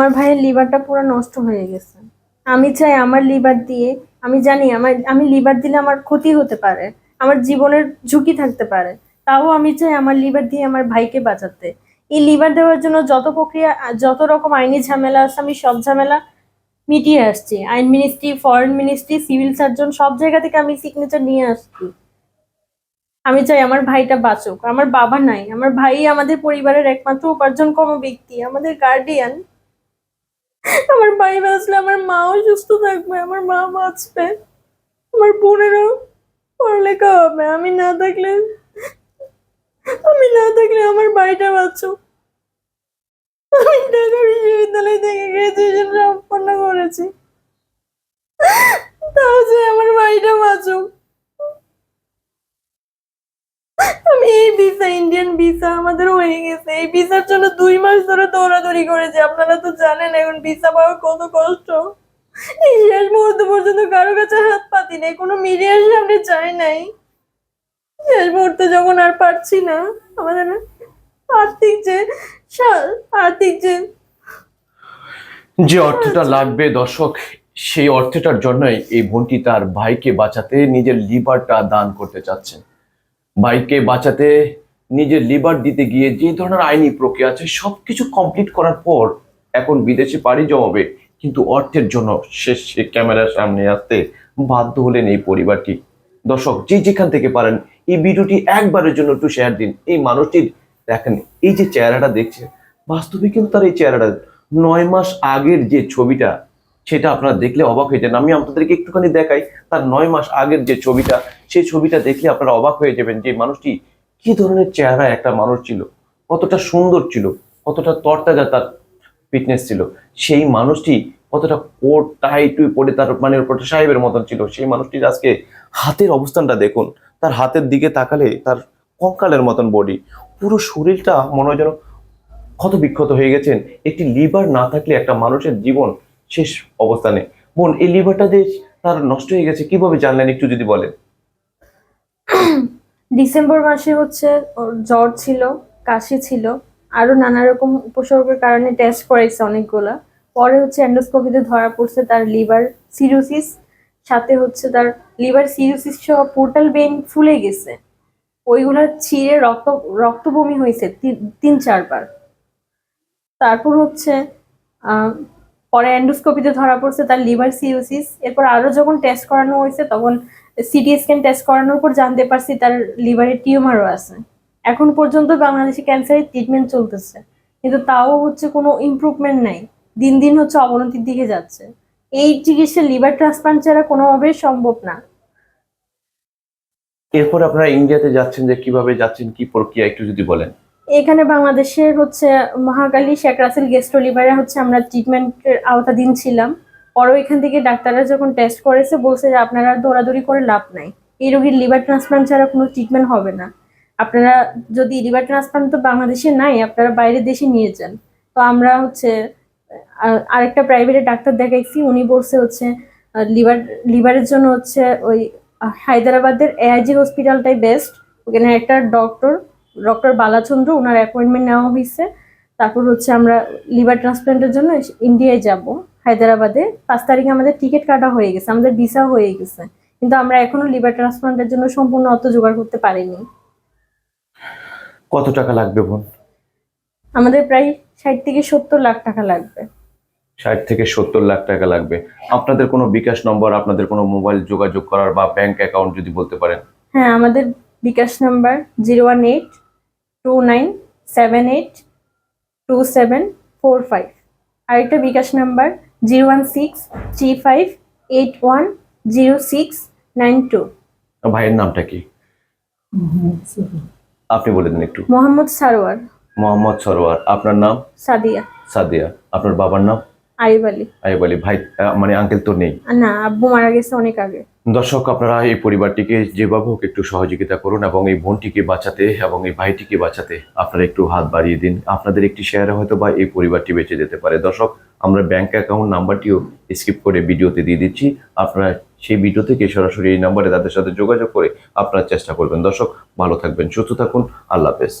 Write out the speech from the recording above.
আমার ভাইয়ের লিভারটা পুরো নষ্ট হয়ে গেছে। আমি চাই আমার লিভার দিয়ে, আমি জানি আমার, আমি লিভার দিলে আমার ক্ষতি হতে পারে, আমার জীবনের ঝুঁকি থাকতে পারে। তাও আমি চাই আমার লিভার দিয়ে আমার ভাইকে বাঁচাতে। এই লিভার দেওয়ার জন্য যত প্রক্রিয়া, যত রকম আইনি ঝামেলা আছে, আমি সব ঝামেলা মিটিয়ে আসছি। আইন ministry, foreign ministry, civil surgeon, সব জায়গা থেকে আমি সিগনেচার নিয়ে আসছি। আমি চাই আমার ভাইটা বাঁচুক। আমার বাবা নাই। আমার ভাই আমাদের পরিবারের একমাত্র উপার্জনক্ষম ব্যক্তি, আমাদের গার্ডিয়ান আমার ভাই বাঁচলে আমার মাও সুস্থ থাকবে, আমার মা বাঁচবে, আমার বোনেরও পড়ালেখা হবে। আমি না থাকলে, আমি না থাকলে আমার বাড়িটা বাঁচুক আমি ঢাকা বিশ্ববিদ্যালয় থেকে গ্রাজুয়েশন সম্পন্ন করেছি। তাও যে আমার বাড়িটা বাঁচুক। আমি এই ভিসা ইন্ডিয়ান ভিসা আমাদের হয়ে গেছে। এই ভিসার জন্য দুই মাস ধরে দৌড়াদৌড়ি করেছি। আপনারা তো জানেন, এখন ভিসা পাওয়া কত কষ্ট। এই শেষ মুহূর্ত পর্যন্ত কারও কাছে হাত পাতি নেই, কোনো মিডিয়ার সামনে চাই নাই। শেষ মুহূর্তে যখন আর পারছি না, আমাদের আর্থিক যে আর্থিক যে যে অর্থটা লাগবে দর্শক, সেই অর্থটার জন্যই এই বোনটি তার ভাইকে বাঁচাতে নিজের লিভারটা দান করতে চাচ্ছেন। ভাইকে বাঁচাতে, নিজের লিভার দিতে গিয়ে যে ধরনের আইনি প্রক্রিয়া আছে, সবকিছু কমপ্লিট করার পর এখন বিদেশে পাড়ি জমাবে। কিন্তু অর্থের জন্য শেষ সে ক্যামেরার সামনে আসতে বাধ্য হলেন এই পরিবারটি। দর্শক, যে যেখান থেকে পারেন, এই ভিডিওটি একবারের জন্য একটু শেয়ার দিন। এই মানুষটির, দেখেন, এই যে চেহারাটা দেখছে বাস্তবে কিন্তু তার এই চেহারাটা। নয় মাস আগের যে ছবিটা সেটা আপনারা দেখলে অবাক হয়ে যান আমি আপনাদেরকে একটুখানি দেখাই, তার নয় মাস আগের যে ছবিটা, সেই ছবিটা দেখলে আপনারা অবাক হয়ে যাবেন যে মানুষটি কি ধরনের চেহারা একটা মানুষ ছিল, কতটা সুন্দর ছিল, কতটা তরতাজা তার ফিটনেস ছিল। সেই মানুষটি কতটা কোট টাই টুই পরে তার মানে সাহেবের মতন ছিল। সেই মানুষটির আজকে হাতের অবস্থানটা দেখুন। তার হাতের দিকে তাকালে তার কঙ্কালের মতন বডি পুরো শরীরটা মনে হয় যেন ক্ষত বিক্ষত হয়ে গেছেন। একটি লিভার না থাকলে একটা মানুষের জীবন শেষ অবস্থানে। বোন, এই লিভারটা যে তার নষ্ট হয়ে গেছে, কীভাবে জানলেন, একটু যদি বলেন? ডিসেম্বর মাসে হচ্ছে ওর জ্বর ছিল, কাশি ছিল, আরও নানা রকম উপসর্গের কারণে টেস্ট করাইছে অনেকগুলা। পরে হচ্ছে এন্ডোস্কোপিতে ধরা পড়ছে তার লিভার সিরোসিস সাথে হচ্ছে তার লিভার সিরোসিস সহ পোর্টাল বেইন ফুলে গেছে। ওইগুলো ছিঁড়ে রক্ত রক্ত বমি হয়েছে তিন- চারবার। তারপর হচ্ছে পরে এন্ডোস্কোপিতে ধরা পড়ছে তার লিভার সিরোসিস এরপর আরও যখন টেস্ট করানো হয়েছে, তখন সিটি স্ক্যান টেস্ট করানোর পর জানতে পারছি তার লিভারে টিউমারও আছে। এখন পর্যন্ত বাংলাদেশে ক্যান্সারের ট্রিটমেন্ট চলতেছে। কিন্তু তাও হচ্ছে কোনো ইমপ্রুভমেন্ট নাই। দিন দিন হচ্ছে অবনতির দিকে যাচ্ছে। এই চিকিৎসা লিভার ট্রান্সপ্লান্ট ছাড়া কোনোভাবেই সম্ভব না। এরপর আপনারা ইন্ডিয়াতে যাচ্ছেন যে কীভাবে যাচ্ছেন, কি প্রক্রিয়া, একটু যদি বলেন। এখানে বাংলাদেশের হচ্ছে মহাকালী শেখ রাসেল গেস্ট লিভারে হচ্ছে আমরা ট্রিটমেন্টের আওতাধীন ছিলাম। পরেও এখান থেকে ডাক্তাররা যখন টেস্ট করেছে, বলছে যে আপনারা দৌড়াদৌড়ি করে লাভ নাই। এই রোগীর লিভার ট্রান্সপ্লান্ট ছাড়া কোনো ট্রিটমেন্ট হবে না। আপনারা যদি লিভার ট্রান্সপ্লান্ট তো বাংলাদেশে নাই, আপনারা বাইরের দেশে নিয়ে যান। তো আমরা হচ্ছে আরেকটা প্রাইভেটে ডাক্তার দেখাইছি, উনি বলছে হচ্ছে লিভার লিভারের জন্য হচ্ছে ওই হায়দ্রাবাদের এআইজি হসপিটালটাই বেস্ট ওখানে একটা ডক্টর ডক্টর বালাচন্দ্র ওনার অ্যাপয়েন্টমেন্ট নেওয়া হয়েছে তারপর হচ্ছে আমরা লিভার ট্রান্সপ্লান্টের জন্য ইন্ডিয়ায় যাব। হায়দ্রাবাদে। পাঁচ তারিখে আমাদের টিকিট কাটা হয়ে গেছে আমাদের ভিসা হয়ে গেছে। কিন্তু আমরা এখনও লিভার ট্রান্সপ্লান্টের জন্য সম্পূর্ণ অর্থ জোগাড় করতে পারিনি। কত টাকা লাগবে বোন? আমাদের প্রায় ষাট থেকে সত্তর লাখ টাকা লাগবে। ষাট থেকে সত্তর লাখ টাকা লাগবে। আপনাদের কোনো বিকাশ নম্বর আপনাদের কোনো মোবাইল যোগাযোগ করার বা ব্যাংক অ্যাকাউন্ট যদি বলতে পারেন? হ্যাঁ আমাদের bKash number zero one eight two nine seven eight two seven four five আরেকটা bKash number zero one six three five eight one zero six nine two ভাইয়ের নামটা কি? আপনি বলে দিন একটু। মোহাম্মদ সারোয়ার। মোহাম্মদ সরোয়ার। আপনার নাম? সাদিয়া। সাদিয়া। আপনার বাবার নাম? আইব আলী। আই বলি ভাই মানে আঙ্কেল তো নেই। না আব্বু মারা গেছে অনেক আগে। দর্শক, আপনারা এই পরিবারটিকে যেভাবে হোক একটু সহযোগিতা করুন এবং এই বোনটিকে বাঁচাতে এবং এই ভাইটিকে বাঁচাতে আপনারা একটু হাত বাড়িয়ে দিন। আপনাদের একটি শেয়ারে হয়তো বা এই পরিবারটি বেঁচে যেতে পারে। দর্শক, আমরা ব্যাংক অ্যাকাউন্ট নাম্বারটিও স্কিপ করে ভিডিওতে দিয়ে দিচ্ছি। আপনারা সেই ভিডিও থেকে সরাসরি এই নাম্বারে তাদের সাথে যোগাযোগ করে আপনারা চেষ্টা করবেন। দর্শক, ভালো থাকবেন, সুস্থ থাকুন। আল্লাহ হাফেজ।